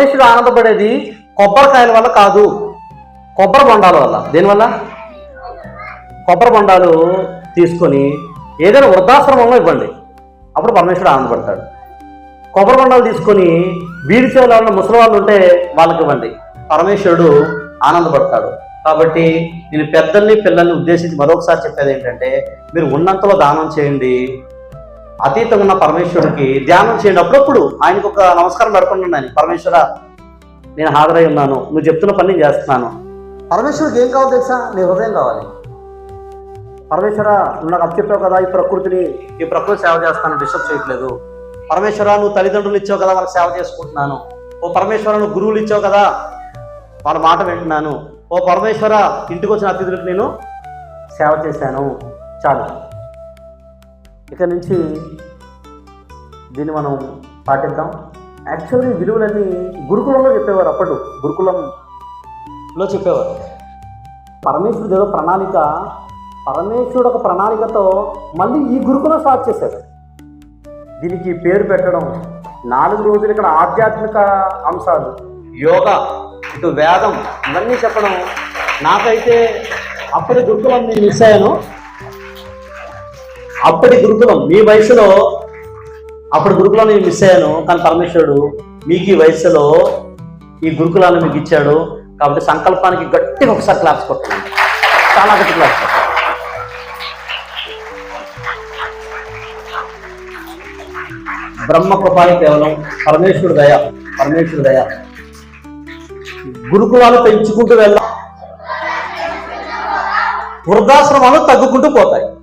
మనుషుడు ఆనందపడేది కొబ్బరికాయల వల్ల కాదు. కొబ్బరి బొండాల వల్ల. దేనివల్ల కొబ్బరి బొండాలు తీసుకొని ఏదైనా వృద్ధాశ్రమంలో ఇవ్వండి. అప్పుడు పరమేశ్వరుడు ఆనందపడతాడు. కొబ్బరి బొండాలు తీసుకొని వీధి చివరిలో ముసలి వాళ్ళు ఉంటే వాళ్ళకి ఇవ్వండి. పరమేశ్వరుడు ఆనందపడతాడు. కాబట్టి నేను పెద్దల్ని పిల్లల్ని ఉద్దేశించి మరొకసారి చెప్పేది ఏంటంటే మీరు ఉన్నంతలో దానం చేయండి. అతీతంగా ఉన్న పరమేశ్వరుడికి ధ్యానం చేయండి అప్పుడప్పుడు ఆయనకు ఒక నమస్కారం ఆయన పరమేశ్వర నేను హాజరై ఉన్నాను. నువ్వు చెప్తున్న పని నేను చేస్తున్నాను. పరమేశ్వరుడికి ఏం కావాలి తెలుసా? నీ హృదయం కావాలి. పరమేశ్వర నువ్వు నాకు అప్పచెప్పావు కదా ఈ ప్రకృతిని ఈ ప్రకృతి సేవ చేస్తాను డిస్టర్బ్ చేయట్లేదు. పరమేశ్వర నువ్వు తల్లిదండ్రులు ఇచ్చావు కదా వాళ్ళకి సేవ చేసుకుంటున్నాను. ఓ పరమేశ్వర నువ్వు గురువులు ఇచ్చావు కదా వాళ్ళ మాట వింటున్నాను. ఓ పరమేశ్వర ఇంటికి వచ్చిన అతిథులకు నేను సేవ చేశాను. చాలు. ఇక నుంచి దీన్ని మనం పాటిద్దాం. యాక్చువల్లీ విలువలన్నీ గురుకులంలో చెప్పేవారు అప్పుడు. గురుకులంలో చెప్పేవారు. పరమేశ్వరుడు ఏదో ప్రణాళిక పరమేశ్వరుడు ఒక ప్రణాళికతో మళ్ళీ ఈ గురుకులం స్టార్ట్ చేశారు. దీనికి పేరు పెట్టడం నాలుగు రోజులు ఇక్కడ ఆధ్యాత్మిక అంశాలు. యోగా ఇటు వేదం ఇవన్నీ చెప్పడం నాకైతే అప్పటి గురుకులం నేను మిస్ అయ్యాను. అప్పటి గురుకులం మీ వయసులో అప్పుడు గురుకులం నేను మిస్ అయ్యాను. కానీ పరమేశ్వరుడు మీకు ఈ వయసులో ఈ గురుకులాన్ని మీకు ఇచ్చాడు. కాబట్టి సంకల్పానికి గట్టిగా ఒకసారి క్లాప్స్ కొట్టండి. చాలా గట్టి క్లాప్స్ కొట్టండి. బ్రహ్మ కృపాయి కేవలం పరమేశ్వరుడు దయ పరమేశ్వరుడు దయ. గురుకులాలు పెంచుకుంటూ వెళ్ళాం. వృద్ధాశ్రమాలు తగ్గుకుంటూ పోతాయి.